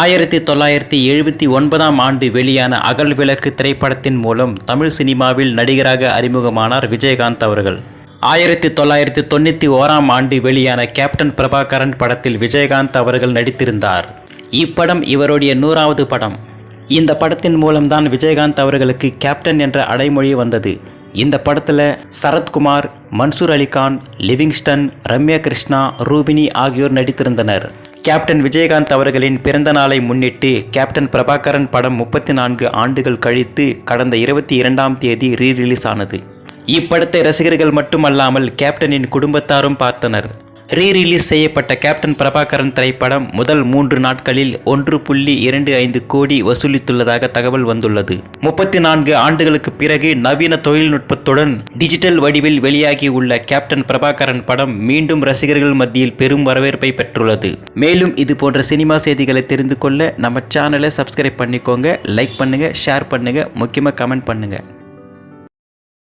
ஆயிரத்தி தொள்ளாயிரத்தி எழுபத்தி ஒன்பதாம் ஆண்டு வெளியான அகல் விளக்கு திரைப்படத்தின் மூலம் தமிழ் சினிமாவில் நடிகராக அறிமுகமானார் விஜயகாந்த் அவர்கள். ஆயிரத்தி தொள்ளாயிரத்தி தொண்ணூற்றி ஓராம் ஆண்டு வெளியான கேப்டன் பிரபாகரன் படத்தில் விஜயகாந்த் அவர்கள் நடித்திருந்தார். இப்படம் இவருடைய நூறாவது படம். இந்த படத்தின் மூலம்தான் விஜயகாந்த் அவர்களுக்கு கேப்டன் என்ற அடைமொழி வந்தது. இந்த படத்தில் சரத்குமார் மன்சூர் அலிகான் லிவிங்ஸ்டன் ரம்யா கிருஷ்ணா ரூபினி ஆகியோர் நடித்திருந்தனர். கேப்டன் விஜயகாந்த் அவர்களின் பிறந்த நாளை முன்னிட்டு கேப்டன் பிரபாகரன் படம் முப்பத்தி நான்கு ஆண்டுகள் கழித்து கடந்த இருபத்தி இரண்டாம் தேதி ரீ ரிலீஸ் ஆனது. இப்படத்தை ரசிகர்கள் மட்டுமல்லாமல் கேப்டனின் குடும்பத்தாரும் பார்த்தனர். ரீ ரிலீஸ் செய்யப்பட்ட கேப்டன் பிரபாகரன் திரைப்படம் முதல் மூன்று நாட்களில் ஒன்று புள்ளி இரண்டு ஐந்து கோடி வசூலித்துள்ளதாக தகவல் வந்துள்ளது. முப்பத்தி நான்கு ஆண்டுகளுக்கு பிறகு நவீன தொழில்நுட்பத்துடன் டிஜிட்டல் வடிவில் வெளியாகியுள்ள கேப்டன் பிரபாகரன் படம் மீண்டும் ரசிகர்கள் மத்தியில் பெரும் வரவேற்பை பெற்றுள்ளது. மேலும் இது போன்ற சினிமா செய்திகளை தெரிந்து கொள்ள நம்ம சேனலை சப்ஸ்கிரைப் பண்ணிக்கோங்க லைக் பண்ணுங்க ஷேர் பண்ணுங்க முக்கியமாக கமெண்ட் பண்ணுங்க.